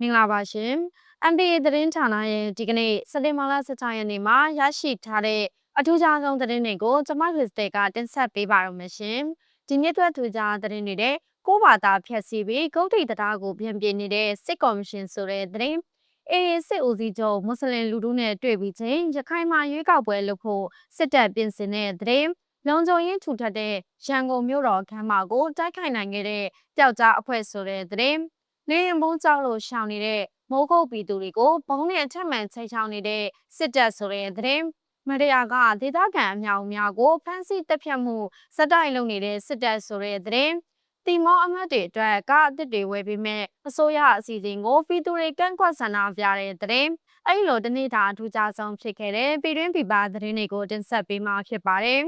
မင်္ဂလာပါရှင် MDA သတင်းဌာနရဲ့ဒီကနေ့စက်တင်ဘာလ16ရက်နေ့မှာရရှိထားတဲ့အထူးခြားဆုံးသတင်းတွေကိုကျွန်မခရစ်စတဲကတင်ဆက်ပေးပါရမရှင်ဒီနေ့အတွက်ထူးခြားသတင်းတွေတဲ့ကိုဘာသာဖြတ်စီပြီးဂုတ်ထိပ်တရားကိုပြန်ပြနေတဲ့စစ်ကော်မရှင်ဆိုတဲ့သတင်းအေးစစ်ဦးစီးချုပ်မွတ်စလင်လူထုနဲ့တွေ့ပြီးချင်းရခိုင်မှာရွေးကောက်ပွဲလုပ်ဖို့စစ်တပ်ပြင်ဆင်တဲ့သတင်းလုံခြုံရေးထူထပ်တဲ့ရန်ကုန်မြို့တော်ခမ်းမကိုတိုက်ခိုက်နိုင်ခဲ့တဲ့ပျောက်ကြားအဖွဲ့ဆိုတဲ့သတင်း နေရင်ဘုံကြောက်လို့ရှောင်နေတဲ့မိုးကုတ်ပြည်သူတွေကိုဘုံနဲ့အထက်မှန်ချိတ်ချောင်းနေတဲ့စစ်တပ်ဆိုတဲ့သတင်းမရယာကဒေသခံအမြောက်အများကိုဖမ်းဆီးတပ်ဖြတ်မှုစက်တိုက်လုပ်နေတဲ့စစ်တပ်ဆိုတဲ့သတင်းတီမောအမတ်တွေအတွက်ကအသစ်တွေဝယ်ပြီးမဲ့အစိုးရအစီအစဉ်ကိုပြည်သူတွေကန့်ကွက်ဆန္ဒပြတဲ့သတင်းအဲ့လိုတနေ့တာအထူးခြားဆုံးဖြစ်ခဲ့တဲ့ပြည်တွင်းပြည်ပသတင်းတွေကိုတင်ဆက်ပေးမှာဖြစ်ပါတယ်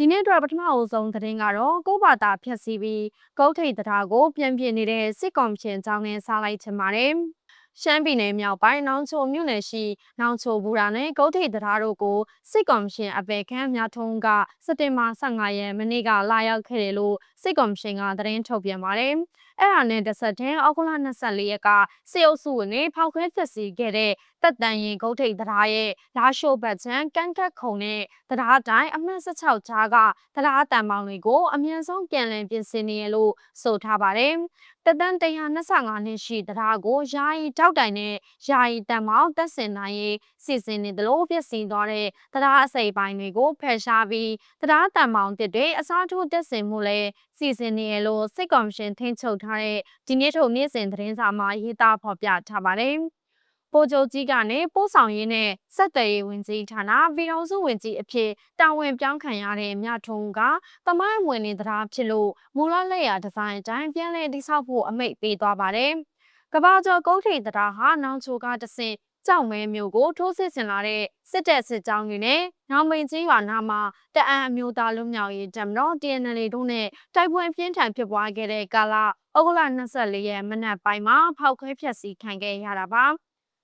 ဒီနေ့အတွက်ပထမအဦးဆုံးသတင်းကတော့ကိုဘာတာဖြတ်စီးပြီးကုတ်ထိတ်တရားကိုပြန်ပြနေတဲ့စစ်ကော်မရှင်အကြောင်းနဲ့စားလိုက်ချင်ပါတယ်။ရှမ်းပြည်နယ်မြောက်ပိုင်းနောင်ချိုမြို့နယ်ရှိနောင်ချိုဘူရာနဲ့ကုတ်ထိတ်တရားတို့ကိုစစ်ကော်မရှင်အပေခန့်များထုံးကစက်တင်ဘာ15ရက်မနေ့ကလာရောက်ခဲ့တယ်လို့စစ်ကော်မရှင်ကသတင်းထုတ်ပြန်ပါတယ်။ အဲ့ဒါနဲ့တဆက်တည်းအောက်တိုဘာ24ရက်ကစေအုပ်စုဝင်တွေဖောက်ခွဲဖျက်ဆီးခဲ့တဲ့တက်တန်ရင်ဂုတ်ထိတ်တရားရဲ့လာရှိုးဘတ်ချန်ကန့်ကတ်ခုံနဲ့တရားတိုင်းအမှတ်16ကြားကတရားတန်ပေါင်းတွေကိုအမြန်ဆုံးပြန်လည်ပြင်ဆင်နေရလို့ဆိုထားပါတယ်။တသန်း125နှစ်ရှိတရားကိုယာယီတောက်တိုင်နဲ့ယာယီတန်ပေါင်းတက်ဆင်နိုင်ရေးစီစဉ်နေတယ်လို့ပြစီသွားတဲ့တရားအစိပ်ပိုင်းတွေကိုဖယ်ရှားပြီးတရားတန်ပေါင်းတစ်တွေအစားထိုးတက်ဆင်မှုလဲ စီစဉ်နေရလို့စစ်ကော်မရှင်ထိန်းချုပ်ထားတဲ့ဒီနေ့ထုတ်နေ့စဉ်သတင်းစာမှာရေးသားဖော်ပြထားပါတယ်။ပိုချုပ်ကြီးကနေပို့ဆောင်ရေးနဲ့စက်တရေးဝင်ကြီးဌာနဗီရောစုဝင်ကြီးအဖြစ်တာဝန်ပြောင်းခံရတဲ့မြထုံးကတမိုင်းဝင်နေတရားဖြစ်လို့မူလလက်ရာဒီဇိုင်းအတိုင်းပြန်လည်တိစောက်ဖို့အမိန့်ပေးသွားပါတယ်။ကဘာကျော်ကုန်းထိန်တရားဟာနောင်ချိုကတဆင့် ကြောက်မဲမျိုးကိုထိုးစစ်ဆင်လာတဲ့စစ်တပ်စစ်ကြောင်းတွေနဲ့နောင်မိန်ကြီးရွာနာမှာတအံအမျိုးသားလူမျိုးရေးတမတော် TNL တို့နဲ့တိုက်ပွဲပြင်းထန်ဖြစ်ပွားခဲ့တဲ့ကာလဩဂုတ်လ24ရက်မနက်ပိုင်းမှာဖောက်ခွဲဖျက်ဆီးခံခဲ့ရတာပါ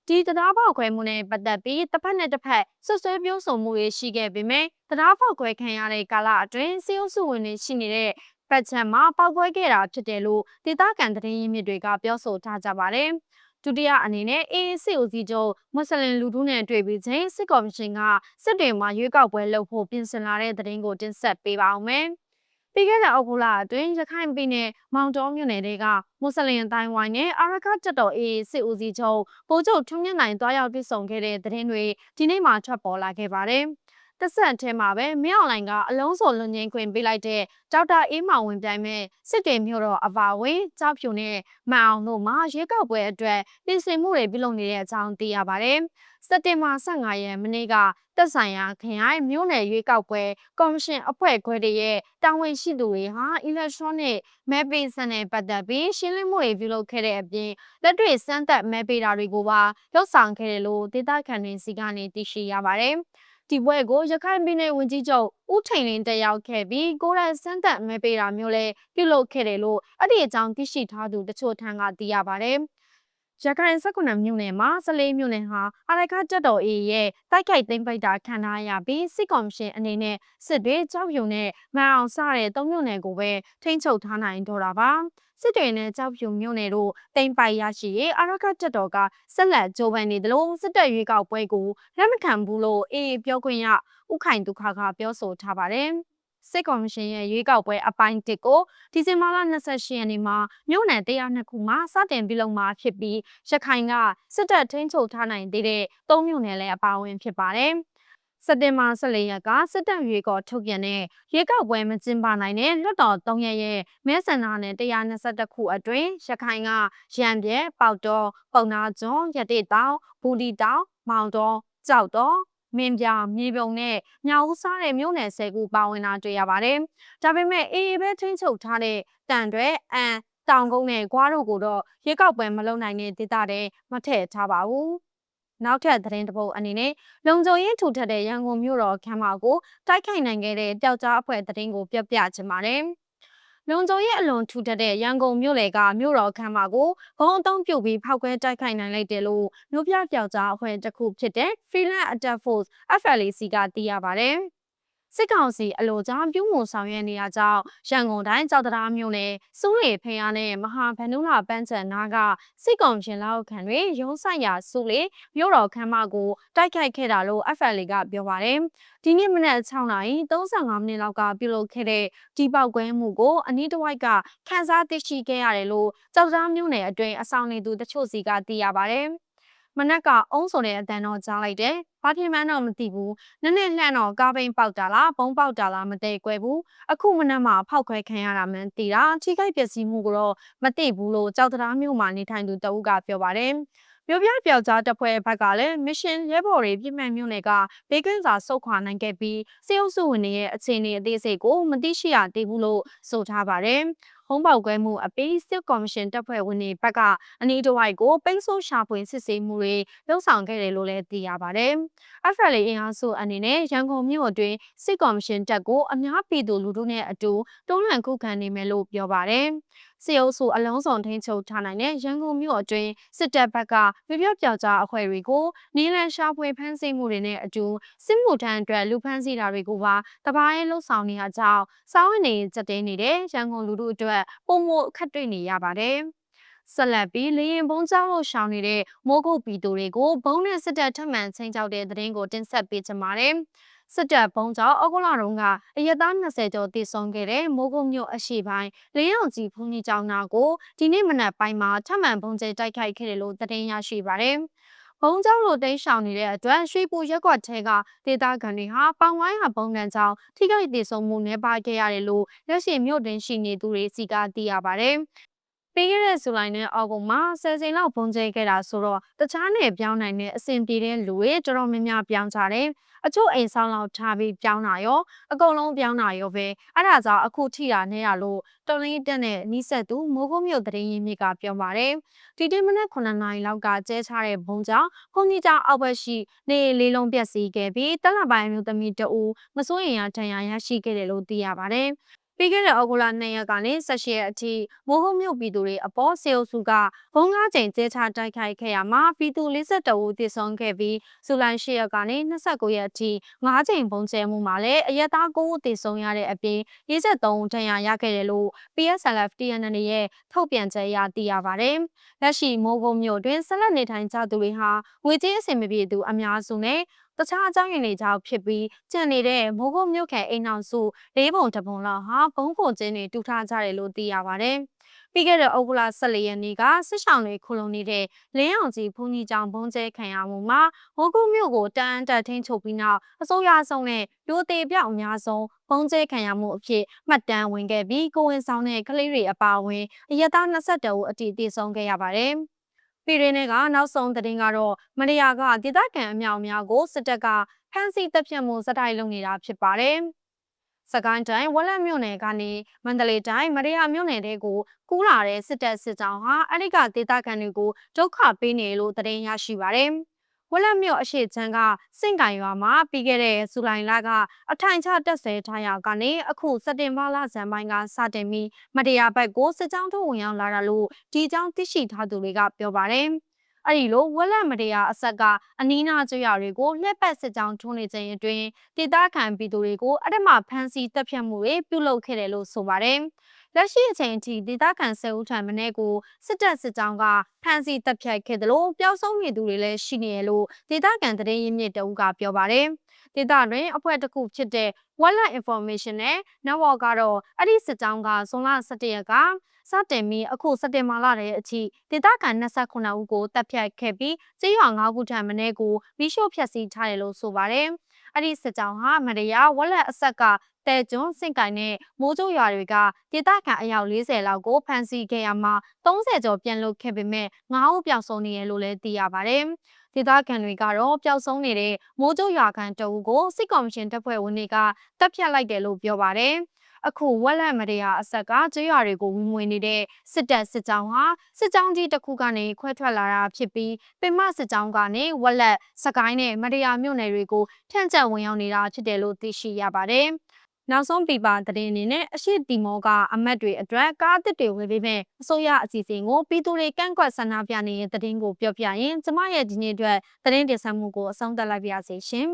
ဒီတရားပေါက်ခွဲမှုနဲ့ပတ်သက်ပြီးတစ်ဖက်နဲ့တစ်ဖက်ဆွဆွဲပြောဆိုမှုတွေရှိခဲ့ပေမဲ့တရားပေါက်ခွဲခံရတဲ့ကာလအတွင်းစီးအုပ်စုဝင်တွေရှိနေတဲ့ပတ်ချံမှာပေါက်ကွဲခဲ့တာဖြစ်တယ်လို့ဒေသခံသတင်းရင်းမြစ်တွေကပြောဆိုထားကြပါတယ်။ ဒုတိယအနေနဲ့အေးစစ်ဦးစီးချုပ်မွတ်စလင်လူထုနဲ့တွေ့ပြီးချိန်စစ်ကော်မရှင်ကစစ်တွေမှာရွေးကောက်ပွဲလုပ်ဖို့ပြင်ဆင်လာတဲ့သတင်းကိုတင်ဆက်ပေးပါအောင်မယ်။ပြီးခဲ့တဲ့အောက်တိုဘာအတွင်းရခိုင်ပြည်နယ်မောင်တောမြို့နယ်တွေကမွတ်စလင်တိုင်းဝိုင်းနဲ့အာရခတက်တော်အေးစစ်ဦးစီးချုပ်ပိုးချုပ်ထွန်းမြတ်နိုင်တွားရောက်တွေ့ဆုံခဲ့တဲ့သတင်းတွေဒီနေ့မှထွက်ပေါ်လာခဲ့ပါတယ်။ တဆက်အထဲမှာပဲမင်းအောင်လိုင်ကအလုံးစုံလွန်ငင်းခွင့်ပေးလိုက်တဲ့ဒေါက်တာအေးမောင်ဝင်ပြိုင်မဲ့စစ်တေမျိုးတော်အပါဝင်ကြောက်ဖြူနဲ့မန်အောင်တို့မှရဲကောက်ပွဲအတွက်ပြင်ဆင်မှုတွေပြုလုပ်နေတဲ့အကြောင်းသိရပါတယ်။စက်တင်ဘာ15ရက်မနေ့ကတက်ဆိုင်ရာခရိုင်မြို့နယ်ရွေးကောက်ပွဲကော်မရှင်အဖွဲ့ခွဲတွေရဲ့တာဝန်ရှိသူတွေဟာ electronic မဲပေးစံနဲ့ပတ်သက်ပြီးရှင်းလင်းမှုတွေပြုလုပ်ခဲ့တဲ့အပြင်လက်တွေ့စမ်းသပ်မဲပေးတာတွေကိုပါလှုပ်ဆောင်ခဲ့တယ်လို့ဒေသခံတွေစီကနေသိရှိရပါတယ်။ ဒီပွဲကိုရခိုင်ပြည်နယ်ဝန်ကြီးချုပ်ဦးထိန်လင်းတက်ရောက်ခဲ့ပြီးကိုရန်စန်းသက်မဲပေးတာမျိုးလဲပြုလုပ်ခဲ့တယ်လို့အဲ့ဒီအကြောင်းသိရှိထားသူတချို့ထံကသိရပါတယ် ရခိုင်19မြို့နယ်မှာစလေးမြို့နယ်ဟာအရိုက်ခတက်တော်အေးရဲ့တိုက်ခိုက်သိမ်းပိုက်တာခံထားရပြီးစစ်ကော်မရှင်အနေနဲ့စစ်တွေကြောက်ရွံနဲ့မန်အောင်စတဲ့သုံးမြို့နယ်ကိုပဲထိန်းချုပ်ထားနိုင်တော့တာပါစစ်တွေနဲ့ကြောက်ဖြူမြို့နယ်တို့တိမ်ပိုင်ရရှိရေးအာရကတက်တော်ကဆက်လက်ကြိုးပမ်းနေတယ်လို့စစ်တပ်ရွေးကောက်ပွဲကိုလက်မခံဘူးလို့အေးပြောခွင့်ရဥခိုင်ဒုက္ခကပြောဆိုထားပါတယ် စစ်ကော်မရှင်ရဲ့ရွေးကောက်ပွဲအပိုင်းတစ်ကိုဒီဇင်ဘာလ28ရက်နေ့မှာမြို့နယ်102ခုမှာစတင်ပြုလုပ်မှာဖြစ်ပြီးရခိုင်ကစစ်တပ်ထိန်းချုပ်ထားနိုင်သေးတဲ့၃မြို့နယ်လည်းအပါအဝင်ဖြစ်ပါတယ်။စက်တင်ဘာ14ရက်ကစစ်တပ်ရွေးကော်ထုတ်ပြန်တဲ့ရွေးကောက်ပွဲမကျင်းပနိုင်တဲ့လွှတ်တော်3ရက်ရဲ့မဲဆန္ဒနယ်122ခုအတွင်းရခိုင်ကရံပြဲပေါတော်ပုံနာကျွန်းရတိတောင်ဘူဒီတောင်မောင်တော်ကြောက်တော် မင်းပြမြေပုံနဲ့ညောင်ဦးစားတဲ့မြို့နယ်၁၀ခုပါဝင်တာတွေ့ရပါတယ်။ဒါပေမဲ့အေးပဲထိန်းချုပ်ထားတဲ့တန်တွေအန်တောင်ကုန်းနဲ့ဂွားတို့ကိုတော့ရွေးကောက်ပွဲမလုပ်နိုင်တဲ့ဒေသတွေမထည့်ထားပါဘူး။နောက်ထပ်သတင်းတစ်ပုဒ်အနေနဲ့လုံခြုံရေးထူထပ်တဲ့ရန်ကုန်မြို့တော်ခမ်းမကိုတိုက်ခိုက်နိုင်ခဲ့တဲ့ပျောက်ကြားအဖွဲ့သတင်းကိုပြပြချင်ပါတယ်။ လုံခြုံရေးအလွန်ထူထပ်တဲ့ရန်ကုန်မြို့လေကမြို့တော်ခမ်းမကိုဘုံအုံပြုတ်ပြီးဖောက်ခွဲတိုက်ခိုက်နိုင်လိုက်တယ်လို့မြို့ပြပျောက်ကြားအဖွဲ့တစ်ခုဖြစ်တဲ့ Freelance Attack Force FLAC ကသိရပါတယ်။ စစ်ကောင်စီအလို့ကြောင့်ပြုမှုဆောင်ရွက်နေရကြောင်းရန်ကုန်တိုင်းကြောက်တရားမြို့နယ်စုလေဖျားနဲ့မဟာဗန္ဓုလာပန်းချန်နာကစစ်ကောင်ရှင်လောက်ခံတွေရုံးဆိုင်ရာစုလေမြို့တော်ခမ်းမကိုတိုက်ခိုက်ခဲ့တာလို့ FL ကပြောပါတယ်ဒီနေ့မနက်6နာရီ35မိနစ်လောက်ကပြုလုပ်ခဲ့တဲ့ဒီပေါက်ကွဲမှုကိုအနီးတစ်ဝိုက်ကခန်းစားသိရှိခဲ့ရတယ်လို့ကြောက်ကြားမြို့နယ်အတွင်းအဆောင်နေသူတချို့စီကသိရပါတယ်။ မနက်ကအုံးဆိုတဲ့အတန်တော့ကြားလိုက်တယ်။ဘာဖြစ်မှန်းတော့မသိဘူး။နည်းနည်းလှန့်တော့ကားပိန်ပေါက်တာလားဘုံပေါက်တာလားမသိကွယ်ဘူး။အခုမနက်မှဖောက်ခွဲခံရတာမှန်းသိတာထိခိုက်ပျက်စီးမှုကတော့မသိဘူးလို့ကြောက်တရားမြို့မှာနေထိုင်သူတအုပ်ကပြောပါတယ်။မြို့ပြပျောက်ကြားတပ်ဖွဲ့ဘက်ကလည်းမရှင်ရဲဘော်တွေပြစ်မှတ်မြို့နယ်ကဘေးကင်းစာဆုတ်ခွာနိုင်ခဲ့ပြီးစေအုပ်စုဝင်တွေရဲ့အခြေအနေအသေးစိတ်ကိုမသိရှိရသေးဘူးလို့ဆိုထားပါတယ်။ ဟုံးပေါက်ကွဲမှုအပြီးစစ်ကော်မရှင်တပ်ဖွဲ့ဝင်တွေဘက်ကအနီးတစ်ဝိုက်ကိုပိတ်ဆို့ရှာဖွေစစ်ဆေးမှုတွေလှုံ့ဆော်ခဲ့တယ်လို့လည်းသိရပါတယ်။ FLA အင်အားစုအနေနဲ့ရန်ကုန်မြို့အတွင်းစစ်ကော်မရှင်တပ်ကိုအများပြည်သူလူထုနဲ့အတူတွန်းလှန်ခုခံနေမယ်လို့ပြောပါတယ်။ စစ်အုပ်စုအလုံးစုံထိန်းချုပ်ထားနိုင်တဲ့ရန်ကုန်မြို့အတွင်းစစ်တပ်ဘက်ကပြပြပြောက်ကြားအဖွဲ့တွေကိုနီလန်ရှာဖွေဖမ်းဆီးမှုတွေနဲ့အတူစစ်မှုထမ်းအတွက်လူဖမ်းဆီးတာတွေကိုပါတပားရဲလှုပ်ဆောင်နေရကြောင်းစောင်းဝင်နေကြတဲ့နေတဲ့ရန်ကုန်လူထုအတွက်ပုံမအခက်တွေ့နေရပါတယ်ဆက်လက်ပြီးလေရင်ဘုံကြောင်းလို့ရှောင်နေတဲ့မိုးကုတ်ပီတိုတွေကိုဘုံနဲ့စစ်တပ်ထမှန်ချင်းကြောက်တဲ့တဲ့ရင်ကိုတင်ဆက်ပေးကြပါမယ်။ စစ်တပ်ဘုံကြောင့်ဩဂုတ်လတုန်းကအရသား20ကျော်တည်ဆုံခဲ့တဲ့မိုးကုတ်မြို့အရှိပိုင်းလင်းအောင်ကြီးဘုံကြီးကျောင်းနာကိုဒီနေ့မနက်ပိုင်းမှာထမှန်ဘုံကျဲတိုက်ခိုက်ခဲ့တယ်လို့သတင်းရရှိပါတယ်။ဘုံကျောင်းလိုတိတ်ရှောင်နေတဲ့အတွက်ရွှေပူရက်ကွက်ထဲကဒေသခံတွေဟာပောင်ဝိုင်းဟာဘုံတန်ကြောင့်ထိခိုက်ဒေဆုံးမှုနှဲပါခဲ့ရတယ်လို့လက်ရှိမြို့တွင်ရှိနေသူတွေစီကသိရပါတယ်။ ပြီးခဲ့တဲ့ဇူလိုင်နဲ့အောက်တိုဘာမှာဆယ်ချိန်လောက်ဘုံကျဲခဲ့တာဆိုတော့တခြားနယ်ပြောင်းနိုင်တဲ့အဆင်ပြေတဲ့လူတွေတော်တော်များများပြောင်းကြတယ်အချို့အိမ်ဆောင်လောက်ထားပြီးပြောင်းတာရောအကုန်လုံးပြောင်းတာရောပဲအဲ့ဒါကြောင့်အခုထိတာနဲ့ရလို့တော်လင်းတက်နဲ့နီးဆက်သူမိုးကုတ်မြို့တရင်ရင်းမြစ်ကပြောပါတယ်ဒီတိမနက်9နာရီလောက်ကကျဲချတဲ့ဘုံကြောင့်ဘုံကြီးကျောင်းအောက်ဘက်ရှိနေလေးလုံးပြက်စီးခဲ့ပြီးတက်လာပိုင်းမျိုးသမီးတအူမစိုးရင်ရထံရရရှိခဲ့တယ်လို့သိရပါတယ် ပြီးခဲ့တဲ့ဩဂုတ်လ2ရက်ကနေ18ရက်အထိမိုးဟုံးမြို့ပြည်သူတွေအပေါ်စေအုပ်စုကဘုံ၅ချိန်ကျဲချတိုက်ခိုက်ခဲ့ရမှာပြည်သူ42ဦးသေဆုံးခဲ့ပြီးဇူလိုင်10ရက်ကနေ29ရက်အထိ၅ချိန်ဘုံကျဲမှုမှာလည်းအရက်သား9ဦးသေဆုံးရတဲ့အပြင်43ဦးဒဏ်ရာရခဲ့တယ်လို့ PSLF TNN ရဲ့ထုတ်ပြန်ချက်အရသိရပါတယ်။လက်ရှိမိုးကုံမြို့တွင်ဆက်လက်နေထိုင်ကြသူတွေဟာငွေကြေးအဆင်မပြေသူအများစုနဲ့ တခြားအကြောင်းရင်းတွေကြောင့်ဖြစ်ပြီးကျန်နေတဲ့မိုးကုတ်မြို့ခံအိမ်အောင်စုလေးပုံတပုံလောက်ဟာဘုံခုန်ကျင်းတွေတူထားကြတယ်လို့သိရပါတယ်။ပြီးခဲ့တဲ့ဩဂုတ်လ14ရက်နေ့ကစစ်ဆောင်တွေခုလုံနေတဲ့လင်းအောင်ကြီးဘုံကြီးကျောင်းဘုံကျဲခံရမှုမှာမိုးကုတ်မြို့ကိုတန်းတက်ထိန်ချုပ်ပြီးနောက်အစိုးရဆုံးနဲ့လူသေးပြောက်အများဆုံးဘုံကျဲခံရမှုအဖြစ်မှတ်တမ်းဝင်ခဲ့ပြီးကိုဝင်ဆောင်တဲ့ကလေးတွေအပါအဝင်အရက်သား22ဦးအတိအသေးဆုံးခဲ့ရပါတယ်။ ပြည်ရင်းကနောက်ဆုံးသတင်းကတော့မရယာကဒေသခံအမြောက်အများကိုစစ်တပ်ကဖမ်းဆီးတပ်ဖြတ်မှုစတိုက်လုပ်နေတာဖြစ်ပါတယ်။စကိုင်းတိုင်းဝက်လက်မြို့နယ်ကနေမန္တလေးတိုင်းမရယာမြို့နယ်တဲကိုကူးလာတဲ့စစ်တပ်စစ်ကြောင်းဟာအဲ့ဒီကဒေသခံတွေကိုဒုက္ခပေးနေလို့သတင်းရရှိပါတယ်။ ဝက်လက်မြို့အရှိချမ်းကစင့်ကံရွာမှာပြီးခဲ့တဲ့ဇူလိုင်လကအထိုင်ချတက်ဆဲထားရကနေအခုစက်တင်ဘာလဇန်ပိုင်းကစတင်ပြီးမတရားဘက်ကိုစစ်ကြောင်းထုတ်ဝင်ရောက်လာတာလို့ဒီကြောင်းသိရှိထားသူတွေကပြောပါတယ်။အဲ့ဒီလိုဝက်လက်မတရားအဆက်ကအနီးနားကျွရတွေကိုလှက်ပတ်စစ်ကြောင်းထုံးနေခြင်းအတွင်းဒေသခံပြည်သူတွေကိုအထမဖမ်းဆီးတပ်ဖြတ်မှုတွေပြုလုပ်ခဲ့တယ်လို့ဆိုပါတယ်။ လက်ရှိအချိန်အထိဒေသခံဆယ်ဦးထံမင်းကိုစစ်တပ်စစ်ကြောင်းကဖမ်းဆီးတပ်ဖြတ်ခဲ့တယ်လို့ပျောက်ဆုံးနေသူတွေလည်းရှိနေရလို့ဒေသခံသတင်းရင်းမြစ်တအုပ်ကပြောပါတယ်ဒေသတွင်အဖွဲ့တစ်ခုဖြစ်တဲ့ Wallet Information နဲ့ Network ကတော့အဲ့ဒီစစ်ကြောင်းကဇွန်လ17ရက်ကစတင်ပြီးအခုစက်တင်ဘာလတည်းအထိဒေသခံ29ဦးကိုတပ်ဖြတ်ခဲ့ပြီးကြေးရွာ9ခုထံမင်းကိုမိရှို့ဖျက်ဆီးထားတယ်လို့ဆိုပါတယ်။ အဲ့ဒီစစ်ကြောင်းဟာမရယာဝက်လက်အဆက်ကတဲကျွန်းစင့်ကိုင်နဲ့မိုးကျရွာတွေကဒေသခံအယောက်40လောက်ကိုဖမ်းဆီးခဲ့ရမှာ30ကျော်ပြန်လွတ်ခဲ့ပေမဲ့9ဦးပျောက်ဆုံးနေရလို့လည်းသိရပါတယ်။ဒေသခံတွေကတော့ပျောက်ဆုံးနေတဲ့မိုးကျရွာခံတအုပ်ကိုစစ်ကော်မရှင်တပ်ဖွဲ့ဝင်တွေကတပ်ဖြတ်လိုက်တယ်လို့ပြောပါတယ်။ အခုဝက်လက်မတရားအဆက်ကကျွေးရွာတွေကိုဝင်ဝင်နေတဲ့စစ်တပ်စစ်ကြောင်းဟာစစ်ကြောင်းကြီးတစ်ခုကနေခွဲထွက်လာတာဖြစ်ပြီးပင်မစစ်ကြောင်းကနေဝက်လက်စကိုင်းနဲ့မတရားမြို့နယ်တွေကိုဖြန့်ကျက်ဝင်ရောက်နေတာဖြစ်တယ်လို့သိရှိရပါတယ်။နောက်ဆုံးပြပသတင်းအနေနဲ့အရှိတီမောကအမတ်တွေအတွက်ကားအသစ်တွေဝယ်ပေးမယ်အစိုးရအစီအစဉ်ကိုပြည်သူတွေကန့်ကွက်ဆန္ဒပြနေတဲ့သတင်းကိုပြောပြရင်ကျမရဲ့ဒီနေ့အတွက်သတင်းတင်ဆက်မှုကိုအဆုံးသတ်လိုက်ပါရစေရှင်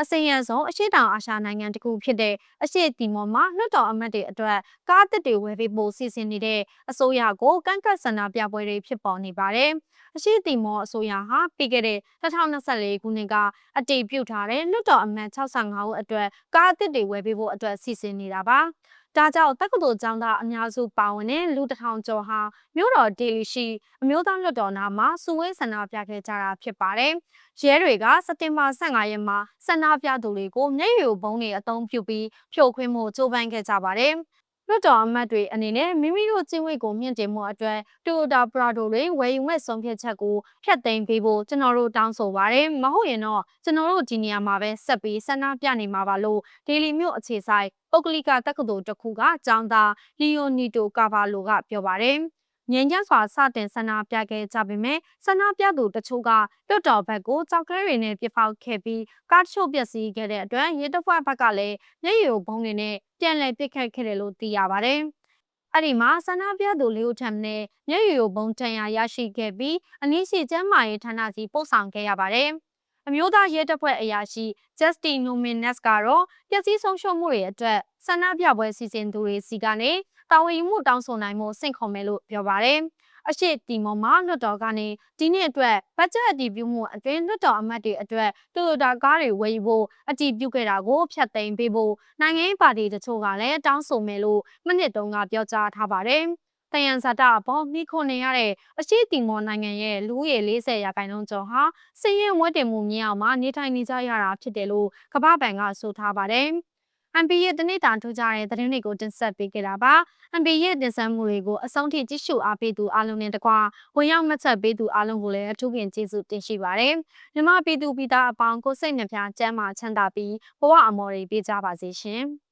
အစိမ်းရဆုံးအရှိတောင်အာရှနိုင်ငံတစ်ခုဖြစ်တဲ့အရှိတီမော်မှာလွှတ်တော်အမတ်တွေအတွက်ကားတစ်တွေဝယ်ပေးဖို့စီစဉ်နေတဲ့အစိုးရကိုကန့်ကွက်ဆန္ဒပြပွဲတွေဖြစ်ပေါ်နေပါတယ်။အရှိတီမော်အစိုးရဟာပြီးခဲ့တဲ့2024ခုနှစ်ကအတည်ပြုထားတဲ့လွှတ်တော်အမတ်65ဦးအတွက်ကားတစ်တွေဝယ်ပေးဖို့အတွက်စီစဉ်နေတာပါ။ ဒါကြောင့်တက္ကသိုလ်ကျောင်းသားအများစုပါဝင်တဲ့လူတစ်ထောင်ကျော်ဟာမြို့တော်ဒေလီရှိအမျိုးသားလွှတ်တော်နာမှာစုဝေးဆန္ဒပြခဲ့ကြတာဖြစ်ပါတယ်။ရဲတွေကစက်တင်ဘာ15ရက်မှာဆန္ဒပြသူတွေကိုမျက်ရည်ဘုံတွေအသုံးပြုပြီးဖြိုခွင်းမှုကြိုးပမ်းခဲ့ကြပါတယ်။ လွှတ်တော်အမတ်တွေအနေနဲ့မိမိတို့ကျင့်ဝတ်ကိုမြင့်တင်မှုအတွက် Toyota Prado တွေဝယ်ယူမဲ့ဆုံးဖြတ်ချက်ကိုဖျက်သိမ်းပေးဖို့ကျွန်တော်တို့တောင်းဆိုပါတယ်။မဟုတ်ရင်တော့ကျွန်တော်တို့ဒီနေရာမှာပဲဆက်ပြီးဆန္ဒပြနေမှာပါလို့ဒေလီမြို့အခြေဆိုင်ပုဂ္ဂလိကတက္ကသိုလ်တစ်ခုကကျောင်းသားလီယိုနီတိုကာဗာလိုကပြောပါတယ်။ ငြိမ်းချမ်းစွာစတင်ဆန္ဒပြခဲ့ကြပေမဲ့ဆန္ဒပြသူတချို့ကလွတ်တော်ဘက်ကိုကြောက်ကဲတွေနဲ့ပြဖောက်ခဲ့ပြီးကားတချို့ပျက်စီးခဲ့တဲ့အတွက်ရဲတပ်ဖွဲ့ဘက်ကလည်းမျက်ရည်ဘုံတွေနဲ့ပြန်လည်ပစ်ခတ်ခဲ့တယ်လို့သိရပါတယ်။အဲ့ဒီမှာဆန္ဒပြသူလေးဦးထံနဲ့မျက်ရည်ဘုံတန်ရာရရှိခဲ့ပြီးအနည်းရှိကျမ်းမာရေးဌာနစီပို့ဆောင်ခဲ့ရပါတယ်။အမျိုးသားရဲတပ်ဖွဲ့အရာရှိ Justin Nominus ကတော့ပျက်စီးဆုံးရှုံးမှုတွေအတွက်ဆန္ဒပြပွဲစီစဉ်သူတွေစီကနေ တာဝန်ယူမှုတောင်းဆိုနိုင်မှုစင့်ခေါ်မယ်လို့ပြောပါတယ်။အရှိတီမော်မှာလွှတ်တော်ကနေဒီနှစ်အတွက်ဘတ်ဂျက်အတည်ပြုမှုအတွင်းလွှတ်တော်အမတ်တွေအတွက်တိုယိုတာကားတွေဝယ်ယူဖို့အတည်ပြုခဲ့တာကိုဖျက်သိမ်းပေးဖို့နိုင်ငံရေးပါတီတချို့ကလည်းတောင်းဆိုမယ်လို့မနစ်တုန်းကပြောကြားထားပါတယ်။တယန်ဇာတာအပေါ်မိခွန်နေရတဲ့အရှိတီမော်နိုင်ငံရဲ့လူဦးရေ40ရာခိုင်နှုန်းကျော်ဟာစည်ရင်ဝတ်တင်မှုမြောက်မှာနေထိုင်နေကြရတာဖြစ်တယ်လို့ကမ္ဘာ့ဘဏ်ကဆိုထားပါတယ်။ MB ရဲ့တနေ့တာထူးခြားတဲ့သတင်းတွေကိုတင်ဆက်ပေးခဲ့တာပါ။ MB ရဲ့တင်ဆက်မှုတွေကိုအဆုံးထိကြည့်ရှုအားပေးသူအားလုံးနဲ့တကွာဝင်ရောက်မှတ်ချက်ပေးသူအားလုံးကိုလည်းအထူးပင်ကျေးဇူးတင်ရှိပါတယ်။မြမပြည်သူပြည်သားအပေါင်းကိုစိတ်နှပြချမ်းမာချမ်းသာပြီးဘဝအမော်တွေပေးကြပါစေရှင်။